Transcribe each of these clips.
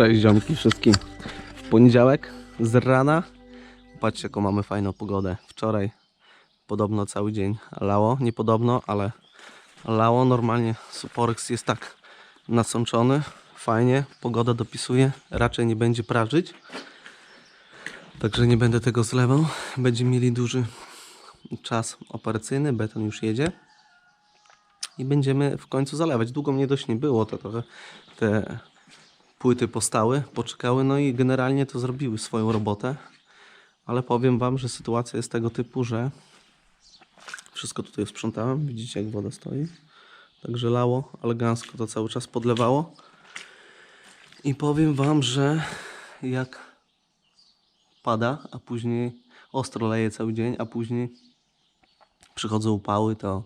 Cześć ziomki wszystkim. W poniedziałek z rana. Patrzcie jaką mamy fajną pogodę. Wczoraj podobno cały dzień lało. Nie podobno, ale lało. Normalnie Suporex jest tak nasączony. Fajnie. Pogoda dopisuje. Raczej nie będzie prażyć. Także nie będę tego zlewał. Będziemy mieli duży czas operacyjny. Beton już jedzie. I będziemy w końcu zalewać. Długo mnie dość nie było. To trochę te płyty postały, poczekały, no i generalnie to zrobiły swoją robotę. Ale powiem Wam, że sytuacja jest tego typu, że wszystko tutaj sprzątałem. Widzicie, jak woda stoi. Także lało, elegancko to cały czas podlewało. I powiem Wam, że jak pada, a później ostro leje cały dzień, a później przychodzą upały, to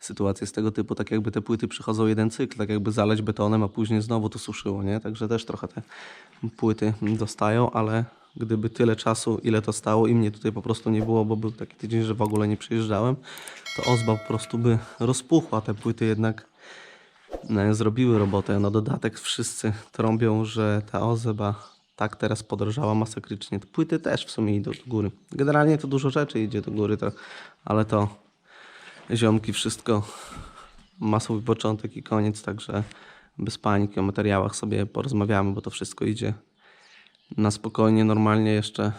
sytuacja jest tego typu, tak jakby te płyty przychodzą jeden cykl, tak jakby zaleć betonem, a później znowu to suszyło, nie? Także też trochę te płyty dostają, ale gdyby tyle czasu, ile to stało i mnie tutaj po prostu nie było, bo był taki tydzień, że w ogóle nie przyjeżdżałem, to ozba po prostu by rozpuchła. Te płyty jednak e, zrobiły robotę. Na dodatek wszyscy trąbią, że ta ozeba tak teraz podrożała masakrycznie. Płyty też w sumie idą do góry. Generalnie to dużo rzeczy idzie do góry, to, ale to ziomki, wszystko. Ma swój początek i koniec, także bez paniki o materiałach sobie porozmawiamy, bo to wszystko idzie na spokojnie, normalnie jeszcze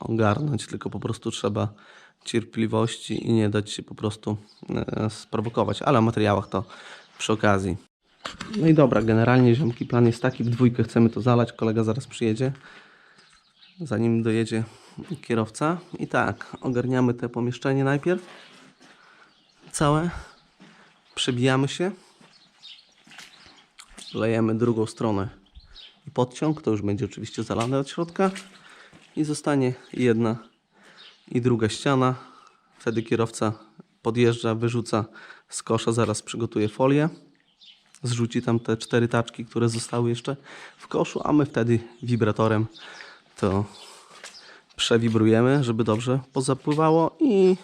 ogarnąć, tylko po prostu trzeba cierpliwości i nie dać się po prostu e, sprowokować, ale o materiałach to przy okazji. No i dobra, generalnie ziomki, plan jest taki, w dwójkę chcemy to zalać, kolega zaraz przyjedzie, zanim dojedzie kierowca. I tak, ogarniamy te pomieszczenie najpierw, całe. Przebijamy się. Lejemy drugą stronę i podciąg. To już będzie oczywiście zalane od środka. I zostanie jedna i druga ściana. Wtedy kierowca podjeżdża, wyrzuca z kosza, zaraz przygotuje folię. Zrzuci tam te cztery taczki, które zostały jeszcze w koszu, a my wtedy wibratorem to przewibrujemy, żeby dobrze pozapływało i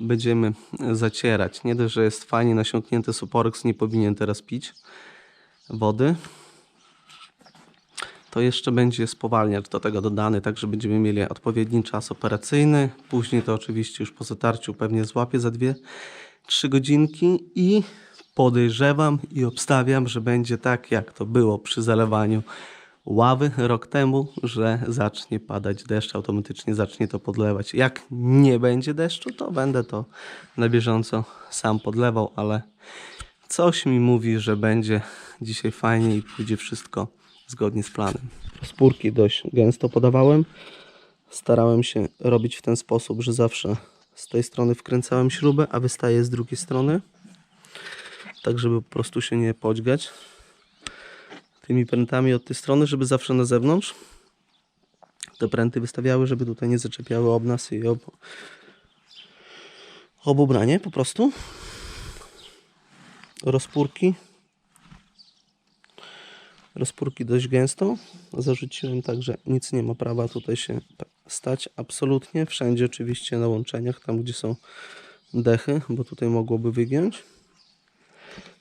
będziemy zacierać. Nie dość, że jest fajnie nasiąknięty Suporex, nie powinien teraz pić wody. To jeszcze będzie spowalniacz do tego dodany, tak że będziemy mieli odpowiedni czas operacyjny. Później to oczywiście już po zatarciu pewnie złapie za 2-3 godzinki i podejrzewam i obstawiam, że będzie tak jak to było przy zalewaniu ławy rok temu, że zacznie padać deszcz, automatycznie zacznie to podlewać. Jak nie będzie deszczu, to będę to na bieżąco sam podlewał, ale coś mi mówi, że będzie dzisiaj fajnie i pójdzie wszystko zgodnie z planem. Spórki dość gęsto podawałem. Starałem się robić w ten sposób, że zawsze z tej strony wkręcałem śrubę, a wystaje z drugiej strony. Tak, żeby po prostu się nie podźgać tymi prętami od tej strony, żeby zawsze na zewnątrz te pręty wystawiały, żeby tutaj nie zaczepiały ob nas i ob, ob ubranie po prostu. Rozpórki. Rozpórki dość gęsto. Zarzuciłem tak, że nic nie ma prawa tutaj się stać. Absolutnie. Wszędzie oczywiście na łączeniach, tam gdzie są dechy, bo tutaj mogłoby wygiąć.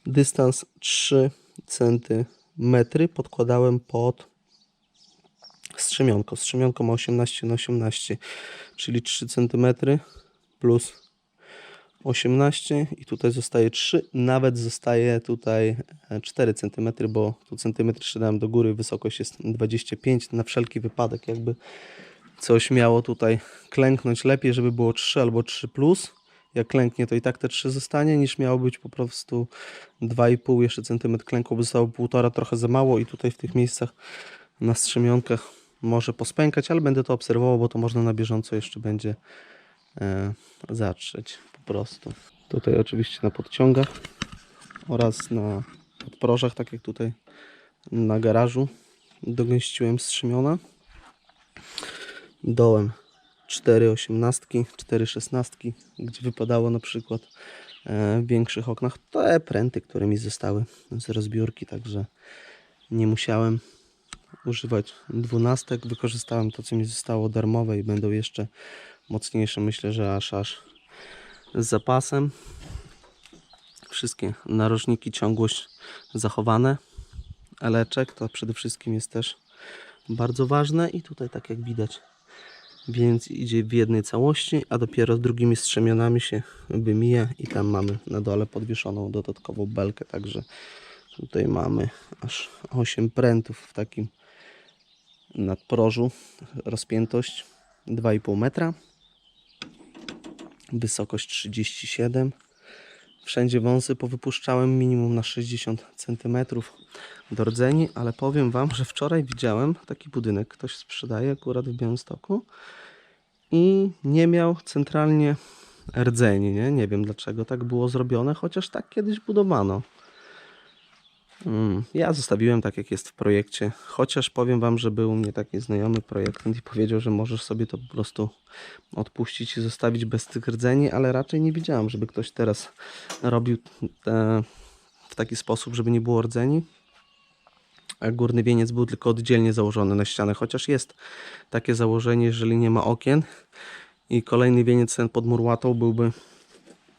Dystans 3 cm podkładałem pod strzemionko. Strzemionko ma 18 na 18, czyli 3 cm plus 18 i tutaj zostaje 3, nawet zostaje tutaj e, 4 cm, bo tu centymetr szedłem do góry, wysokość jest 25 na wszelki wypadek, jakby coś miało tutaj klęknąć lepiej, żeby było 3 albo 3 plus. Jak klęknie, to i tak te 3 zostanie, niż miało być po prostu 2,5 jeszcze centymetr klękło, by zostało 1,5 trochę za mało i tutaj w tych miejscach na strzemionkach może pospękać, ale będę to obserwował, bo to można na bieżąco jeszcze będzie e, zatrzeć po prostu. Tutaj oczywiście na podciągach oraz na podprożach, tak jak tutaj na garażu dogęściłem strzemiona. Dołem 4 osiemnastki, 4 szesnastki, gdzie wypadało na przykład e, w większych oknach te pręty, które mi zostały z rozbiórki, także nie musiałem używać dwunastek, wykorzystałem to co mi zostało darmowe i będą jeszcze mocniejsze, myślę, że aż aż z zapasem. Wszystkie narożniki, ciągłość zachowane. eleczek, to przede wszystkim jest też bardzo ważne i tutaj tak jak widać więc idzie w jednej całości, a dopiero z drugimi strzemionami się wymija i tam mamy na dole podwieszoną dodatkową belkę, także tutaj mamy aż 8 prętów w takim nadprożu, rozpiętość 2,5 metra, wysokość 37 Wszędzie wąsy powypuszczałem minimum na 60 cm do rdzeni, ale powiem Wam, że wczoraj widziałem taki budynek, ktoś sprzedaje akurat w Białymstoku i nie miał centralnie rdzeni, nie? Nie wiem dlaczego tak było zrobione, chociaż tak kiedyś budowano. Mm, Ja zostawiłem tak jak jest w projekcie, chociaż powiem Wam, że był u mnie taki znajomy projektant i powiedział, że możesz sobie to po prostu odpuścić i zostawić bez tych rdzeni, ale raczej nie widziałem, żeby ktoś teraz robił te, w taki sposób, żeby nie było rdzeni. A górny wieniec był tylko oddzielnie założony na ścianę, chociaż jest takie założenie, jeżeli nie ma okien i kolejny wieniec ten pod murłatą byłby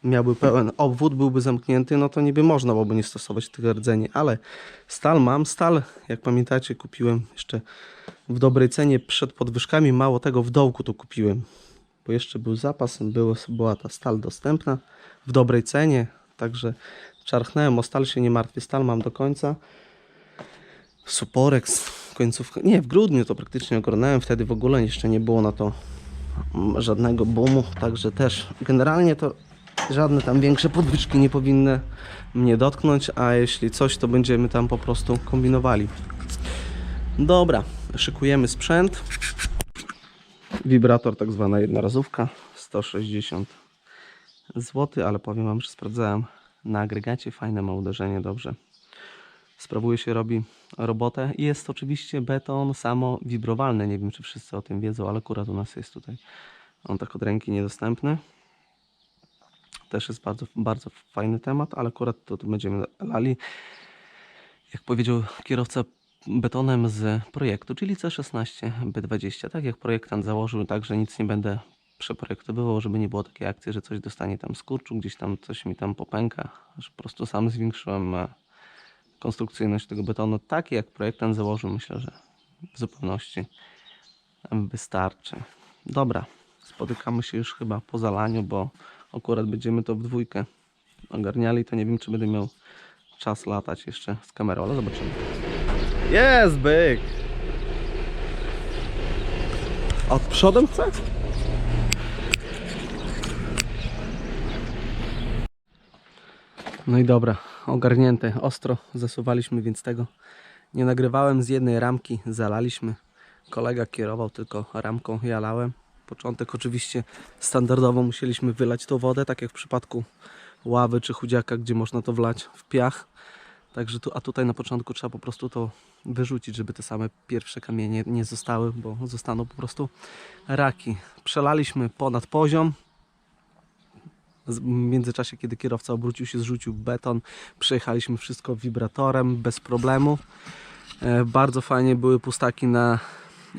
miałby pełen obwód, byłby zamknięty, no to niby można byłoby nie stosować tych rdzeni, ale stal mam, stal, jak pamiętacie, kupiłem jeszcze w dobrej cenie przed podwyżkami, mało tego w dołku to kupiłem, bo jeszcze był zapas, było, była ta stal dostępna w dobrej cenie, także czarchnąłem o stal, się nie martwię, stal mam do końca. Suporex, końcówka, nie, w grudniu to praktycznie ogarnąłem, wtedy w ogóle jeszcze nie było na to żadnego boomu, także też generalnie to żadne tam większe podwyżki nie powinny mnie dotknąć, a jeśli coś, to będziemy tam po prostu kombinowali. Dobra, szykujemy sprzęt. Wibrator tak zwana jednorazówka, 160 zł, ale powiem Wam, że sprawdzałem na agregacie, fajne ma uderzenie, dobrze. Sprawuje się, robi robotę. I jest oczywiście beton samo wibrowalny, nie wiem czy wszyscy o tym wiedzą, ale akurat u nas jest tutaj. On tak od ręki niedostępny. Też jest bardzo, bardzo fajny temat, ale akurat to, to będziemy lali, jak powiedział kierowca, betonem z projektu, czyli C16 B20. Tak jak projektant założył, tak, że nic nie będę przeprojektowywał, żeby nie było takiej akcji, że coś dostanie tam skurczu, gdzieś tam coś mi tam popęka, że po prostu sam zwiększyłem e, konstrukcyjność tego betonu. Tak jak projektant założył, myślę, że w zupełności wystarczy. Dobra, spotykamy się już chyba po zalaniu, bo akurat będziemy to w dwójkę ogarniali, to nie wiem, czy będę miał czas latać jeszcze z kamerą, ale zobaczymy. Jest byk! Od przodem chce? No i dobra, ogarnięte. Ostro zasuwaliśmy, więc tego nie nagrywałem. Z jednej ramki zalaliśmy. Kolega kierował tylko ramką, ja lałem. Początek oczywiście standardowo musieliśmy wylać tą wodę, tak jak w przypadku ławy czy chudziaka, gdzie można to wlać w piach. Także tu, a tutaj na początku trzeba po prostu to wyrzucić, żeby te same pierwsze kamienie nie zostały, bo zostaną po prostu raki. Przelaliśmy ponad poziom. W międzyczasie, kiedy kierowca obrócił się, zrzucił beton, przejechaliśmy wszystko wibratorem bez problemu. E, Bardzo fajnie były pustaki na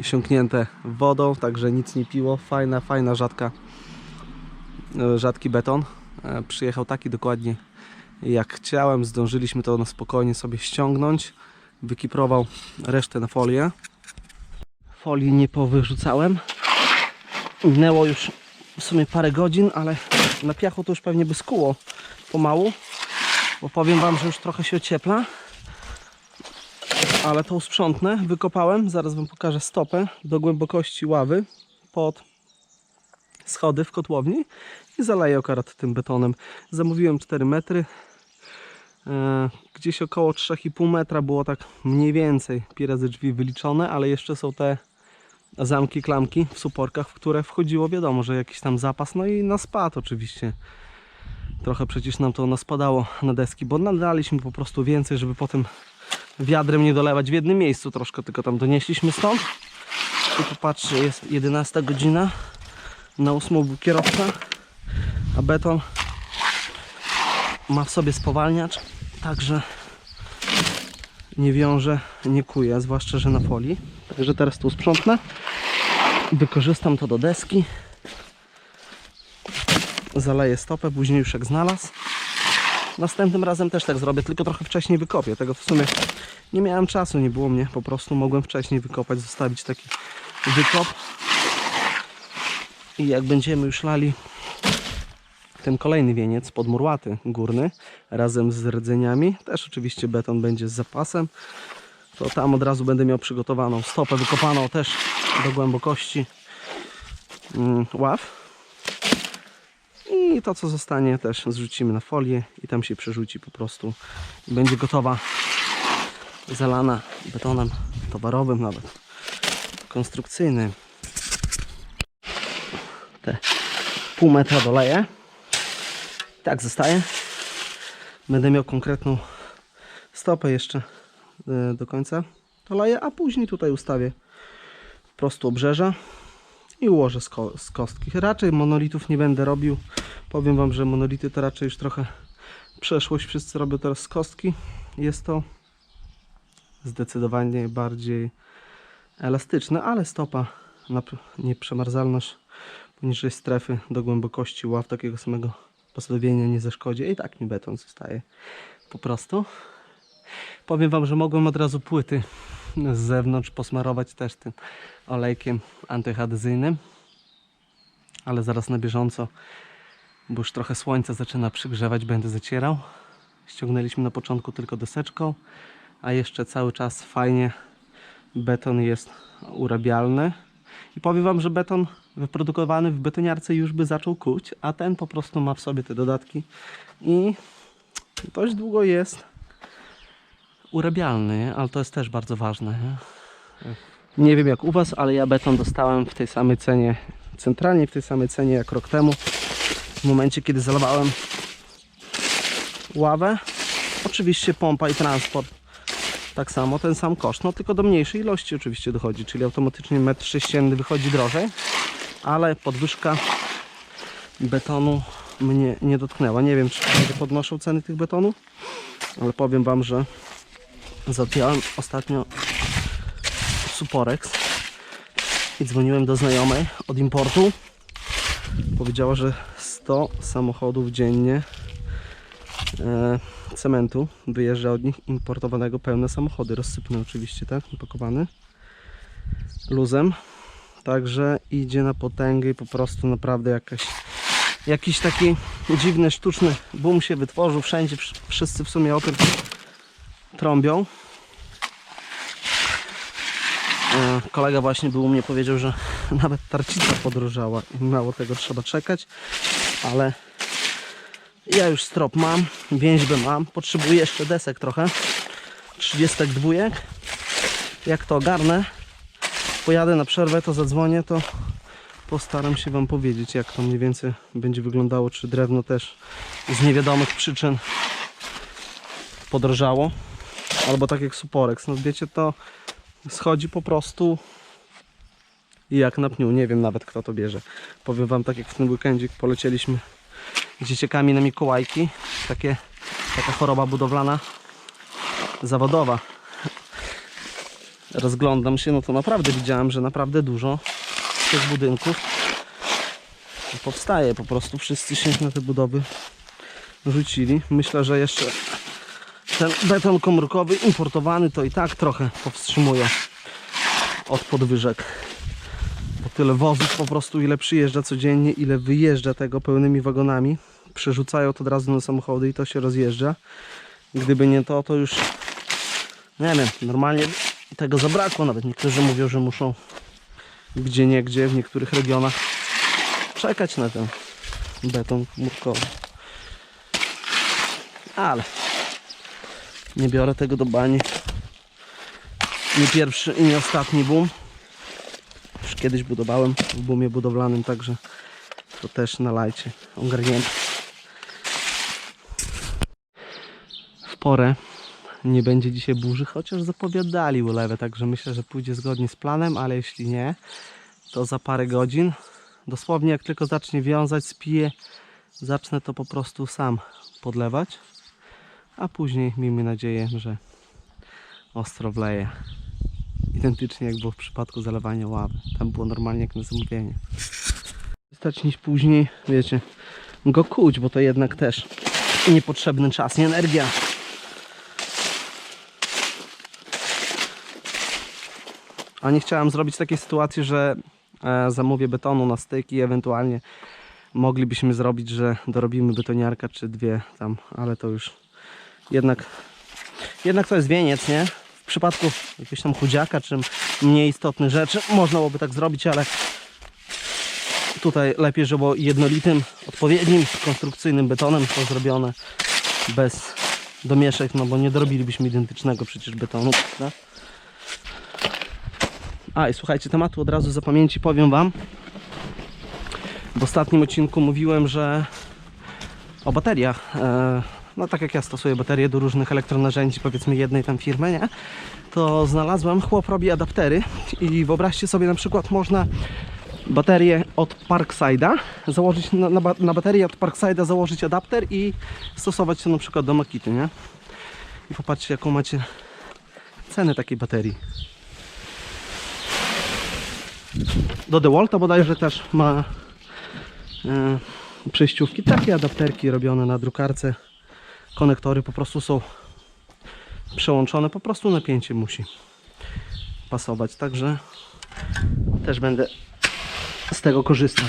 siąknięte wodą, także nic nie piło. Fajna, fajna, rzadka, e, rzadki beton. E, Przyjechał taki dokładnie jak chciałem. Zdążyliśmy to na spokojnie sobie ściągnąć. Wykiprował resztę na folię. Folii nie powyrzucałem. Minęło już w sumie parę godzin, ale na piachu to już pewnie by skuło pomału, bo powiem Wam, że już trochę się ociepla ale to sprzątnę, wykopałem, zaraz Wam pokażę stopę do głębokości ławy pod schody w kotłowni i zaleję akurat tym betonem. Zamówiłem 4 metry, e, gdzieś około 3,5 metra było tak mniej więcej pi razy drzwi wyliczone, ale jeszcze są te zamki, klamki w suporkach, w które wchodziło wiadomo, że jakiś tam zapas, no i na spad oczywiście. Trochę przecież nam to naspadało na deski, bo nadaliśmy po prostu więcej, żeby potem wiadrem nie dolewać w jednym miejscu troszkę, tylko tam donieśliśmy stąd. Tu popatrzcie, jest 11 godzina. Na 8 był kierowca, a beton ma w sobie spowalniacz, także nie wiąże, nie kuje, zwłaszcza, że na folii. Także teraz tu sprzątnę. Wykorzystam to do deski. Zaleję stopę, później już jak znalazł. Następnym razem też tak zrobię, tylko trochę wcześniej wykopię. Tego w sumie nie miałem czasu, nie było mnie. Po prostu mogłem wcześniej wykopać, zostawić taki wykop. I jak będziemy już lali ten kolejny wieniec podmurłaty górny razem z rdzeniami, też oczywiście beton będzie z zapasem, to tam od razu będę miał przygotowaną stopę wykopaną też do głębokości mm, ław. I to co zostanie też zrzucimy na folię i tam się przerzuci po prostu i będzie gotowa zalana betonem towarowym nawet konstrukcyjnym. Te pół metra doleję. Tak zostaje. Będę miał konkretną stopę jeszcze y, do końca doleję, a później tutaj ustawię po prostu obrzeża i ułożę z, ko z kostki. Raczej monolitów nie będę robił. Powiem Wam, że monolity to raczej już trochę przeszłość. Wszyscy robią teraz z kostki. Jest to zdecydowanie bardziej elastyczne, ale stopa na nieprzemarzalność poniżej strefy do głębokości ław takiego samego postawienia nie zaszkodzi. I tak mi beton zostaje po prostu. Powiem Wam, że mogłem od razu płyty z zewnątrz posmarować też tym olejkiem antyadhezyjnym, ale zaraz na bieżąco, bo już trochę słońca zaczyna przygrzewać, będę zacierał. Ściągnęliśmy na początku tylko deseczką, a jeszcze cały czas fajnie beton jest urabialny. I powiem Wam, że beton wyprodukowany w betoniarce już by zaczął kuć, a ten po prostu ma w sobie te dodatki i dość długo jest urabialny, ale to jest też bardzo ważne. Nie? nie wiem jak u Was, ale ja beton dostałem w tej samej cenie, centralnie w tej samej cenie jak rok temu. W momencie kiedy zalewałem ławę, oczywiście pompa i transport tak samo, ten sam koszt, no tylko do mniejszej ilości oczywiście dochodzi, czyli automatycznie metr sześcienny wychodzi drożej, ale podwyżka betonu mnie nie dotknęła. Nie wiem, czy będzie podnoszą ceny tych betonów, ale powiem Wam, że załatwiałem ostatnio Suporex i dzwoniłem do znajomej od importu. Powiedziała, że 100 samochodów dziennie e, cementu wyjeżdża od nich importowanego pełne samochody, rozsypne oczywiście, tak, pakowane luzem. Także idzie na potęgę i po prostu naprawdę jakaś, jakiś taki dziwny, sztuczny boom się wytworzył. Wszędzie wsz- wszyscy w sumie o tym trąbią. E, Kolega właśnie był u mnie powiedział, że nawet tarcica podrożała i mało tego trzeba czekać, ale ja już strop mam, więźbę mam, potrzebuję jeszcze desek trochę, 32. Jak to ogarnę, pojadę na przerwę, to zadzwonię, to postaram się Wam powiedzieć, jak to mniej więcej będzie wyglądało, czy drewno też z niewiadomych przyczyn podrożało, albo tak jak Suporex, no wiecie, to schodzi po prostu jak na pniu, nie wiem nawet kto to bierze. Powiem Wam, tak jak w tym weekendzie polecieliśmy z dzieciakami na Mikołajki, takie, taka choroba budowlana zawodowa. Rozglądam się, no to naprawdę widziałem, że naprawdę dużo tych budynków powstaje. Po prostu wszyscy się na te budowy rzucili. Myślę, że jeszcze ten beton komórkowy importowany to i tak trochę powstrzymuje od podwyżek. Bo tyle wozów po prostu, ile przyjeżdża codziennie, ile wyjeżdża tego pełnymi wagonami. Przerzucają to od razu na samochody i to się rozjeżdża. Gdyby nie to, to już nie wiem, normalnie tego zabrakło. Nawet niektórzy mówią, że muszą gdzie niegdzie w niektórych regionach czekać na ten beton komórkowy. Ale nie biorę tego do bani. Nie pierwszy i nie ostatni boom. Już kiedyś budowałem w boomie budowlanym, także to też nalajcie ogarnięte. W porę nie będzie dzisiaj burzy, chociaż zapowiadali ulewę, także myślę, że pójdzie zgodnie z planem, ale jeśli nie, to za parę godzin, dosłownie jak tylko zacznie wiązać, spije, zacznę to po prostu sam podlewać, a później miejmy nadzieję, że ostro wleje. Identycznie jak było w przypadku zalewania ławy. Tam było normalnie jak na zamówienie. Stać niż później, wiecie, go kuć, bo to jednak też niepotrzebny czas i energia. A nie chciałem zrobić takiej sytuacji, że e, zamówię betonu na styk i ewentualnie moglibyśmy zrobić, że dorobimy betoniarka czy dwie tam, ale to już jednak jednak to jest wieniec, nie? W przypadku jakiegoś tam chudziaka czy mniej istotnych rzeczy można byłoby tak zrobić, ale tutaj lepiej, żeby jednolitym, odpowiednim, konstrukcyjnym betonem to zrobione bez domieszek, no bo nie dorobilibyśmy identycznego przecież betonu, prawda? A i słuchajcie, tematu od razu za pamięci powiem Wam. W ostatnim odcinku mówiłem, że o bateriach. E, no tak jak ja stosuję baterie do różnych elektronarzędzi, powiedzmy jednej tam firmy, nie? To znalazłem, chłop robi adaptery i wyobraźcie sobie na przykład można baterię od Parkside'a, założyć na, na, na baterię od Parkside'a założyć adapter i stosować to na przykład do Makity, nie? I popatrzcie jaką macie cenę takiej baterii. Do DeWalta bodajże też ma e, przejściówki, takie adapterki robione na drukarce. Konektory po prostu są przełączone, po prostu napięcie musi pasować, także też będę z tego korzystał.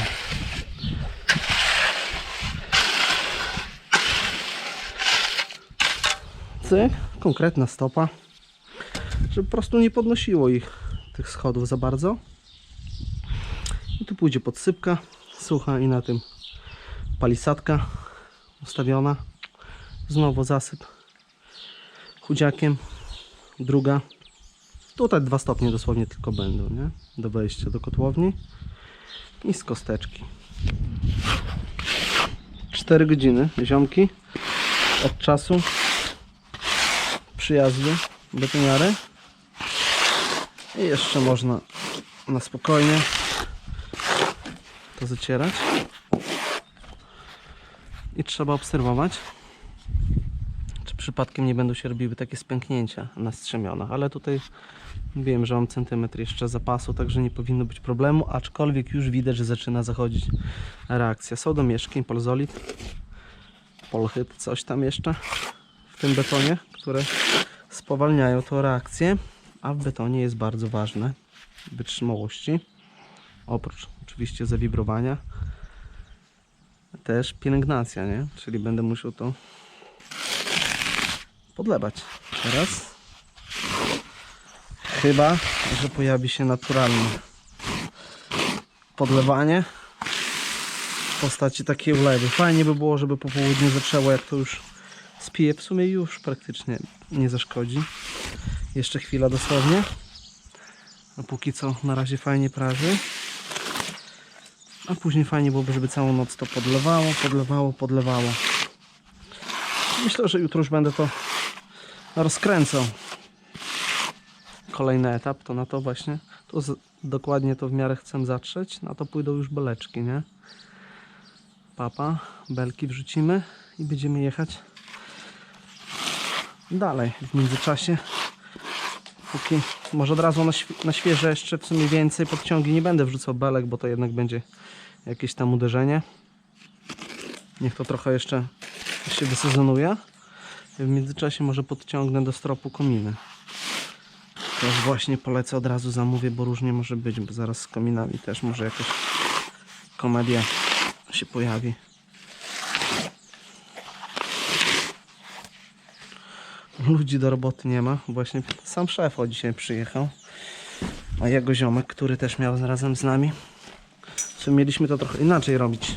Cyk, konkretna stopa, żeby po prostu nie podnosiło ich tych schodów za bardzo. I tu pójdzie podsypka sucha i na tym palisadka ustawiona. Znowu zasyp chudziakiem. Druga. Tutaj dwa stopnie dosłownie tylko będą, nie? Do wejścia do kotłowni. I z kosteczki. 4 godziny, ziomki, od czasu przyjazdu betoniary. I jeszcze można na spokojnie to zacierać. I trzeba obserwować, czy przypadkiem nie będą się robiły takie spęknięcia na strzemionach, ale tutaj wiem, że mam centymetr jeszcze zapasu, także nie powinno być problemu, aczkolwiek już widać, że zaczyna zachodzić reakcja. Są domieszki, polzolit, polchyt, coś tam jeszcze w tym betonie, które spowalniają tą reakcję, a w betonie jest bardzo ważne wytrzymałości, oprócz oczywiście zawibrowania, też pielęgnacja, nie? Czyli będę musiał to podlewać. Teraz chyba, że pojawi się naturalne podlewanie w postaci takiej ulewy. Fajnie by było, żeby po południu zaczęło, jak to już spije. W sumie już praktycznie nie zaszkodzi. Jeszcze chwila dosłownie. A póki co na razie fajnie praży. A później fajnie byłoby, żeby całą noc to podlewało, podlewało, podlewało. Myślę, że jutro już będę to rozkręcał. Kolejny etap to na to właśnie, to z, dokładnie to w miarę chcę zatrzeć, na to pójdą już beleczki, nie? Papa, belki wrzucimy i będziemy jechać dalej. W międzyczasie, póki może od razu na, na świeże jeszcze w sumie więcej podciągi nie będę wrzucał belek, bo to jednak będzie jakieś tam uderzenie. Niech to trochę jeszcze się wysezonuje. W międzyczasie może podciągnę do stropu kominy. Też właśnie polecę od razu zamówię, bo różnie może być, bo zaraz z kominami też może jakaś komedia się pojawi. Ludzi do roboty nie ma. Właśnie sam szef o dzisiaj przyjechał. A jego ziomek, który też miał razem z nami. Sumie mieliśmy to trochę inaczej robić.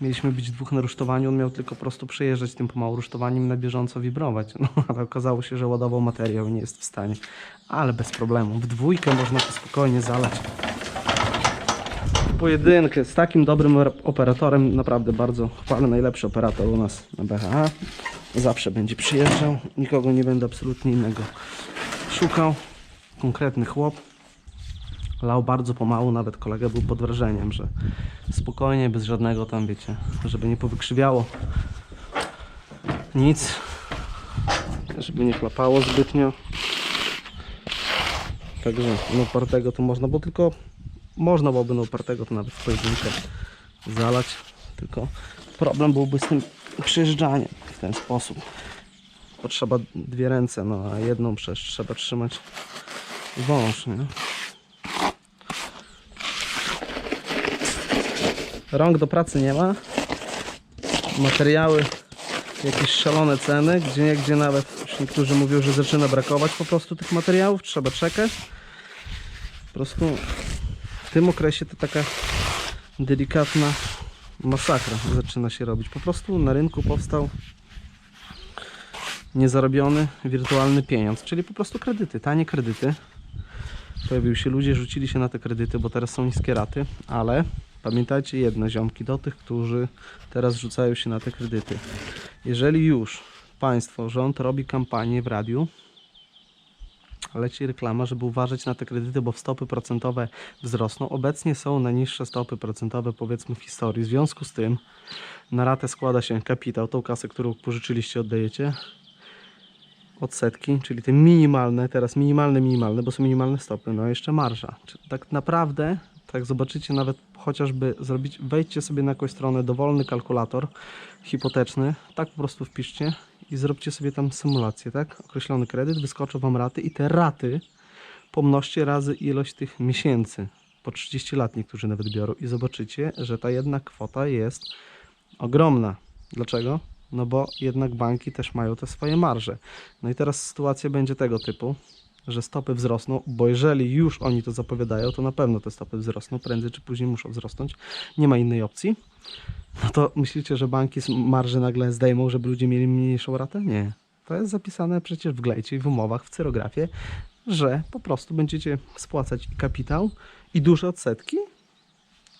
Mieliśmy być dwóch na rusztowaniu, on miał tylko po prostu przejeżdżać tym pomału rusztowaniem na bieżąco wibrować. No ale okazało się, że ładował materiał i nie jest w stanie. Ale bez problemu. W dwójkę można to spokojnie zalać. Pojedynkę z takim dobrym or- operatorem, naprawdę bardzo chwalę, najlepszy operator u nas na BHA. Zawsze będzie przyjeżdżał, nikogo nie będę absolutnie innego szukał. Konkretny chłop. Lał bardzo pomału, nawet kolega był pod wrażeniem, że spokojnie, bez żadnego tam, wiecie, żeby nie powykrzywiało nic, żeby nie chlapało zbytnio. Także no opartego to można, bo tylko można byłoby no opartego to nawet w pojedynkę zalać, tylko problem byłby z tym przyjeżdżaniem. Ten sposób. Potrzeba dwie ręce, no a jedną przecież trzeba trzymać wąż, nie? Rąk do pracy nie ma. Materiały, jakieś szalone ceny, gdzie niegdzie nawet już niektórzy mówią, że zaczyna brakować po prostu tych materiałów, trzeba czekać. Po prostu w tym okresie to taka delikatna masakra zaczyna się robić. Po prostu na rynku powstał niezarobiony wirtualny pieniądz, czyli po prostu kredyty, tanie kredyty. Pojawiły się ludzie, rzucili się na te kredyty, bo teraz są niskie raty, ale pamiętajcie jedno, ziomki, do tych, którzy teraz rzucają się na te kredyty. Jeżeli już państwo, rząd robi kampanię w radiu, leci reklama, żeby uważać na te kredyty, bo stopy procentowe wzrosną. Obecnie są najniższe stopy procentowe, powiedzmy, w historii. W związku z tym na ratę składa się kapitał, tą kasę, którą pożyczyliście, oddajecie. Odsetki, czyli te minimalne, teraz minimalne, minimalne, bo są minimalne stopy, no jeszcze marża. Czy tak naprawdę, tak zobaczycie, nawet chociażby zrobić, wejdźcie sobie na jakąś stronę, dowolny kalkulator hipoteczny, tak po prostu wpiszcie i zróbcie sobie tam symulację, tak? Określony kredyt, wyskoczą Wam raty i te raty pomnożcie razy ilość tych miesięcy. Po 30 lat niektórzy nawet biorą i zobaczycie, że ta jedna kwota jest ogromna. Dlaczego? No bo jednak banki też mają te swoje marże. No i teraz sytuacja będzie tego typu, że stopy wzrosną, bo jeżeli już oni to zapowiadają, to na pewno te stopy wzrosną, prędzej czy później muszą wzrosnąć. Nie ma innej opcji. No to myślicie, że banki z marży nagle zdejmą, żeby ludzie mieli mniejszą ratę? Nie. To jest zapisane przecież w glejcie w umowach, w cyrografie, że po prostu będziecie spłacać i kapitał, i duże odsetki,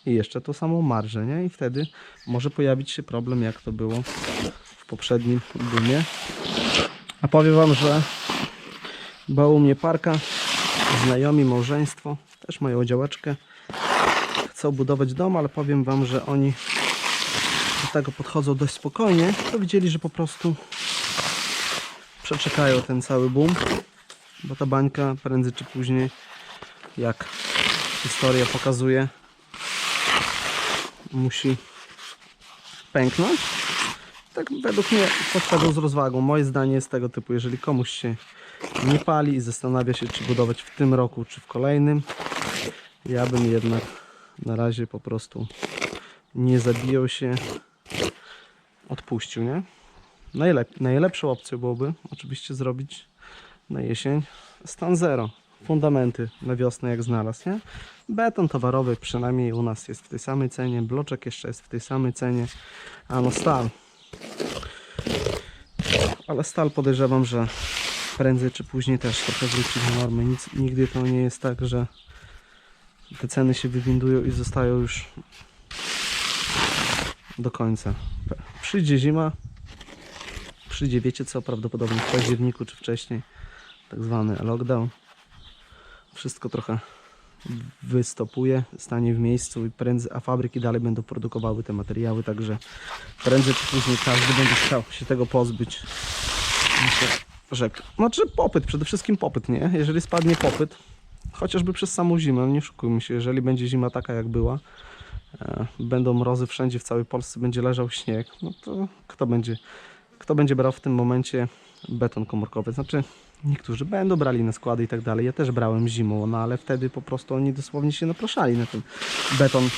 i jeszcze tą samą marżę, nie? I wtedy może pojawić się problem, jak to było w poprzednim boomie. A powiem Wam, że była mnie parka, znajomi, małżeństwo, też mają działeczkę. Chcą budować dom, ale powiem Wam, że oni do tego podchodzą dość spokojnie. To widzieli, że po prostu przeczekają ten cały boom, bo ta bańka prędzej czy później, jak historia pokazuje, musi pęknąć. Tak według mnie podchodzą z rozwagą. Moje zdanie jest tego typu, jeżeli komuś się nie pali i zastanawia się, czy budować w tym roku, czy w kolejnym, ja bym jednak na razie po prostu nie zabijał się, odpuścił, nie? Najlep najlepszą opcją byłoby oczywiście zrobić na jesień stan zero. Fundamenty na wiosnę jak znalazł, nie? Beton towarowy przynajmniej u nas jest w tej samej cenie, bloczek jeszcze jest w tej samej cenie, a no stal. Ale stal podejrzewam, że prędzej czy później też trochę wróci do normy. Nic, nigdy to nie jest tak, że te ceny się wywindują i zostają już do końca. Przyjdzie zima, przyjdzie wiecie co, prawdopodobnie w październiku czy wcześniej, tak zwany lockdown. Wszystko trochę wystopuje, stanie w miejscu i prędzej, a fabryki dalej będą produkowały te materiały, także prędzej czy później każdy będzie chciał się tego pozbyć. Myślę, że znaczy popyt, przede wszystkim popyt, nie? Jeżeli spadnie popyt, chociażby przez samą zimę, nie szukujmy się, jeżeli będzie zima taka jak była, e, będą mrozy wszędzie w całej Polsce, będzie leżał śnieg, no to kto będzie, kto będzie brał w tym momencie beton komórkowy? Znaczy, niektórzy będą brali na składy i tak dalej. Ja też brałem zimą, no ale wtedy po prostu oni dosłownie się napraszali na ten beton,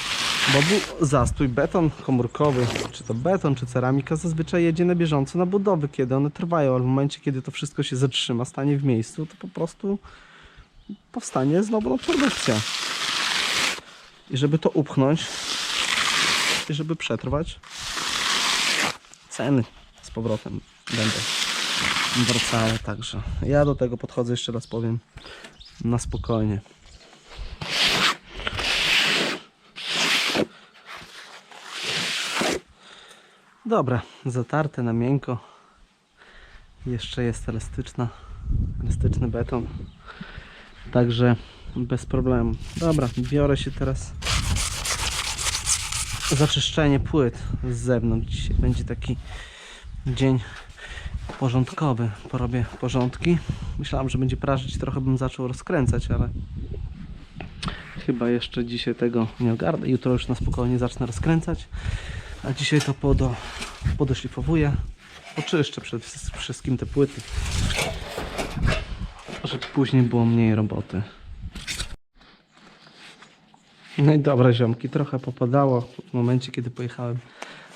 bo był zastój. Beton komórkowy, czy to beton, czy ceramika, zazwyczaj jedzie na bieżąco na budowy, kiedy one trwają, ale w momencie, kiedy to wszystko się zatrzyma, stanie w miejscu, to po prostu powstanie znowu no, produkcja. I żeby to upchnąć, i żeby przetrwać, ceny z powrotem będą wracały, także ja do tego podchodzę, jeszcze raz powiem, na spokojnie. Dobra, zatarte na miękko. Jeszcze jest elastyczna, elastyczny beton. Także bez problemu. Dobra, biorę się teraz za czyszczenie płyt z zewnątrz. Dzisiaj będzie taki dzień porządkowy. Porobię porządki. Myślałem, że będzie prażyć, trochę bym zaczął rozkręcać, ale chyba jeszcze dzisiaj tego nie ogarnę. Jutro już na spokojnie zacznę rozkręcać. A dzisiaj to podo, podoszlifowuję. Poczyszczę przede wszystkim te płyty. Żeby później było mniej roboty. No i dobra ziomki, trochę popadało w momencie kiedy pojechałem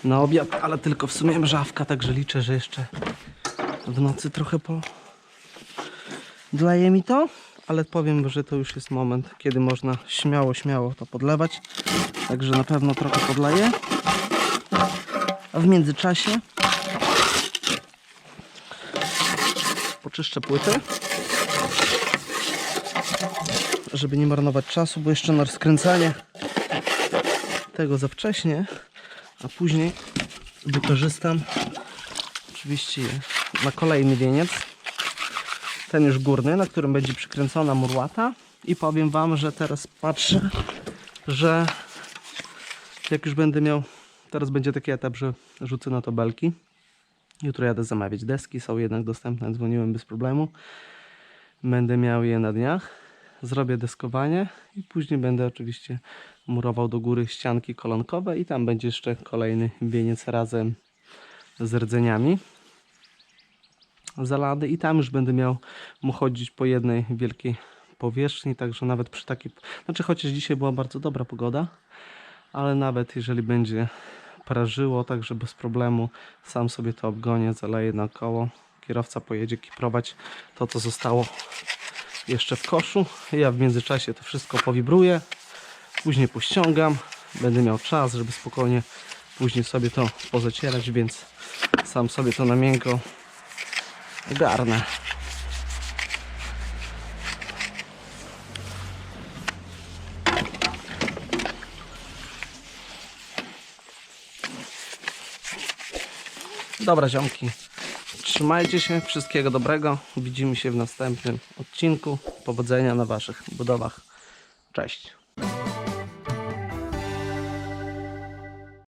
na obiad, ale tylko w sumie mrzawka, także liczę, że jeszcze w nocy trochę po... Dleje mi to, ale powiem, że to już jest moment, kiedy można śmiało, śmiało to podlewać. Także na pewno trochę podleję. A w międzyczasie poczyszczę płyty, żeby nie marnować czasu, bo jeszcze na rozkręcanie tego za wcześnie, a później wykorzystam oczywiście na kolejny wieniec, ten już górny, na którym będzie przykręcona murłata i powiem Wam, że teraz patrzę, że jak już będę miał, teraz będzie taki etap, że rzucę na to belki. Jutro jadę zamawiać deski, są jednak dostępne, dzwoniłem bez problemu. Będę miał je na dniach. Zrobię deskowanie i później będę oczywiście murował do góry ścianki kolonkowe i tam będzie jeszcze kolejny wieniec razem z rdzeniami zalady i tam już będę miał mu chodzić po jednej wielkiej powierzchni, także nawet przy takiej, znaczy chociaż dzisiaj była bardzo dobra pogoda, ale nawet jeżeli będzie prażyło, także bez problemu sam sobie to obgonię, zaleję naokoło. Kierowca pojedzie kiprować to, co zostało jeszcze w koszu. Ja w międzyczasie to wszystko powibruję, później pościągam, będę miał czas, żeby spokojnie później sobie to pozacierać, więc sam sobie to na miękko garnę. Dobra ziomki, trzymajcie się, wszystkiego dobrego, widzimy się w następnym odcinku, powodzenia na waszych budowach, cześć.